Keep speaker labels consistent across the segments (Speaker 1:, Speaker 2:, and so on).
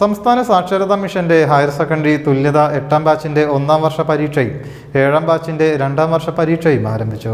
Speaker 1: സംസ്ഥാന സാക്ഷരതാ മിഷന്റെ ഹയർ സെക്കൻഡറി തുല്യത എട്ടാം ബാച്ചിന്റെ ഒന്നാം വർഷ പരീക്ഷയും ഏഴാം ബാച്ചിന്റെ രണ്ടാം വർഷ പരീക്ഷയും ആരംഭിച്ചു.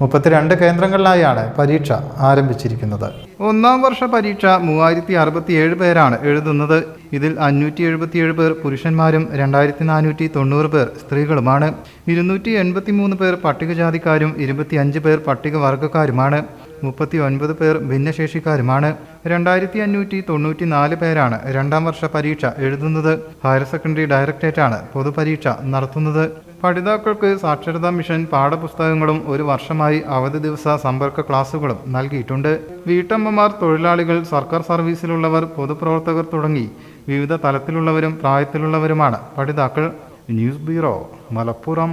Speaker 1: മുപ്പത്തിരണ്ട് കേന്ദ്രങ്ങളിലായാണ് പരീക്ഷ ആരംഭിച്ചിരിക്കുന്നത്. ഒന്നാം വർഷ പരീക്ഷ മൂവായിരത്തി അറുപത്തിയേഴ് പേരാണ് എഴുതുന്നത്. ഇതിൽ അഞ്ഞൂറ്റി എഴുപത്തിയേഴ് പേർ പുരുഷന്മാരും രണ്ടായിരത്തി നാനൂറ്റി തൊണ്ണൂറ് പേർ സ്ത്രീകളുമാണ്. ഇരുന്നൂറ്റി എൺപത്തി മൂന്ന് പേർ പട്ടികജാതിക്കാരും ഇരുപത്തിയഞ്ച് പേർ പട്ടികവർഗക്കാരുമാണ്. മുപ്പത്തി ഒൻപത് പേർ ഭിന്നശേഷിക്കാരുമാണ്. രണ്ടായിരത്തി അഞ്ഞൂറ്റി തൊണ്ണൂറ്റി നാല് പേരാണ് രണ്ടാം വർഷ പരീക്ഷ എഴുതുന്നത്. ഹയർ സെക്കൻഡറി ഡയറക്ടറേറ്റാണ് പൊതുപരീക്ഷ നടത്തുന്നത്. പഠിതാക്കൾക്ക് സാക്ഷരതാ മിഷൻ പാഠപുസ്തകങ്ങളും ഒരു വർഷമായി അവധി ദിവസ സമ്പർക്ക ക്ലാസുകളും നൽകിയിട്ടുണ്ട്. വീട്ടമ്മമാർ തൊഴിലാളികൾ സർക്കാർ സർവീസിലുള്ളവർ പൊതുപ്രവർത്തകർ തുടങ്ങി വിവിധ തലത്തിലുള്ളവരും പ്രായത്തിലുള്ളവരുമാണ് പഠിതാക്കൾ. News bureau Malappuram.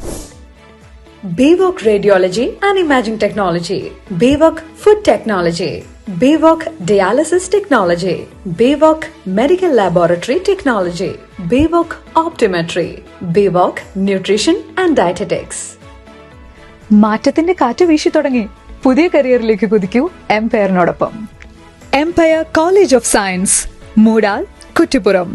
Speaker 2: BWOC Radiology and Imaging Technology, BWOC Food Technology, BWOC Dialysis Technology, BWOC Medical Laboratory Technology, BWOC Optometry, BWOC Nutrition and Dietetics.
Speaker 3: മാറ്റത്തിന്റെ കാറ്റ് വീശി തുടങ്ങി പുതിയ കരിയറിലേക്ക് കുതിക്കൂ എംപയറിനോടൊപ്പം Empire college of science Moodal Kuttippuram